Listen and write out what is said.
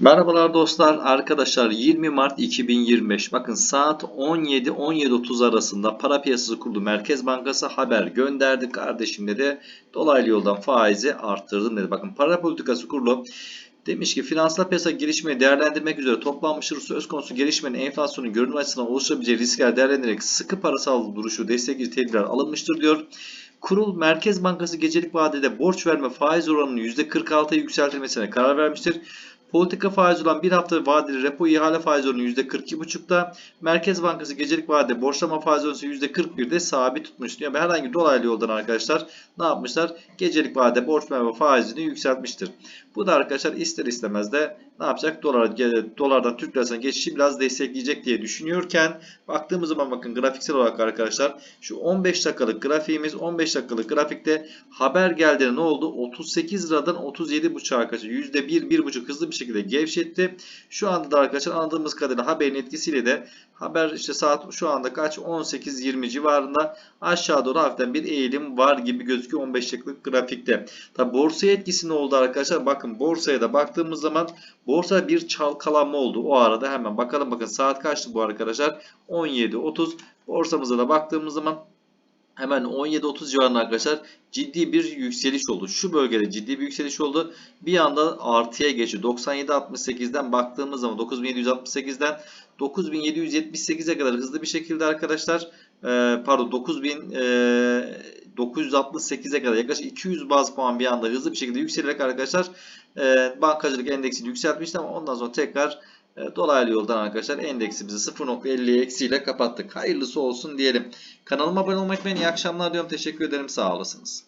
Merhabalar dostlar. Arkadaşlar 20 Mart 2025. Bakın saat 17-17.30 arasında para piyasası kurulu Merkez Bankası haber gönderdi. Kardeşimle de dolaylı yoldan faizi arttırdım dedi. Bakın para politikası kurulu demiş ki finansal piyasa gelişmeyi değerlendirmek üzere toplanmıştır. Söz konusu gelişmenin enflasyonun görünüm açısından oluşabileceği riskler değerlendirerek sıkı parasal duruşu destekleyici tedbirler alınmıştır diyor. Kurul Merkez Bankası gecelik vadede borç verme faiz oranının %46'ya yükseltilmesine karar vermiştir. Politika faizi olan bir hafta vadeli repo ihale faiz oranı %42,5'da. Merkez Bankası gecelik vadede borçlama faiz oranı %41'de sabit tutmuş. Yani herhangi dolaylı yoldan arkadaşlar ne yapmışlar? Gecelik vadede borç verme faizini yükseltmiştir. Bu da arkadaşlar ister istemez de ne yapacak? Dolar, dolardan Türk lirasına geçişi biraz destekleyecek diye düşünüyorken baktığımız zaman bakın grafiksel olarak arkadaşlar şu 15 dakikalık grafiğimiz 15 dakikalık grafikte haber geldiğinde ne oldu? 38 liradan 37,5 arkadaşlar %1 1,5 hızlı bir şekilde gevşetti. Şu anda da arkadaşlar anladığımız kadarıyla haberin etkisiyle de haber işte saat şu anda kaç 18-20 civarında aşağı doğru hafiften bir eğilim var gibi gözüküyor 15 dakikalık grafikte. Tabi borsaya etkisi ne oldu arkadaşlar? Bakın borsaya da baktığımız zaman borsa bir çalkalanma oldu. O arada hemen bakalım bakın saat kaçtı bu arkadaşlar? 17.30 borsamıza da baktığımız zaman hemen 17.30 civarında arkadaşlar ciddi bir yükseliş oldu. Şu bölgede ciddi bir yükseliş oldu. Bir anda artıya geçti. 97.68'den baktığımız zaman 9768'den 9778'e kadar hızlı bir şekilde arkadaşlar e, pardon 9000 e, 968'e kadar yaklaşık 200 baz puan bir anda hızlı bir şekilde yükselerek arkadaşlar e, bankacılık endeksini yükseltmişti ama ondan sonra tekrar dolaylı yoldan arkadaşlar endeksimizi 0.50 eksiyle kapattık. Hayırlısı olsun diyelim. Kanalıma abone olmayı unutmayın. İyi akşamlar diyorum. Teşekkür ederim. Sağ olasınız.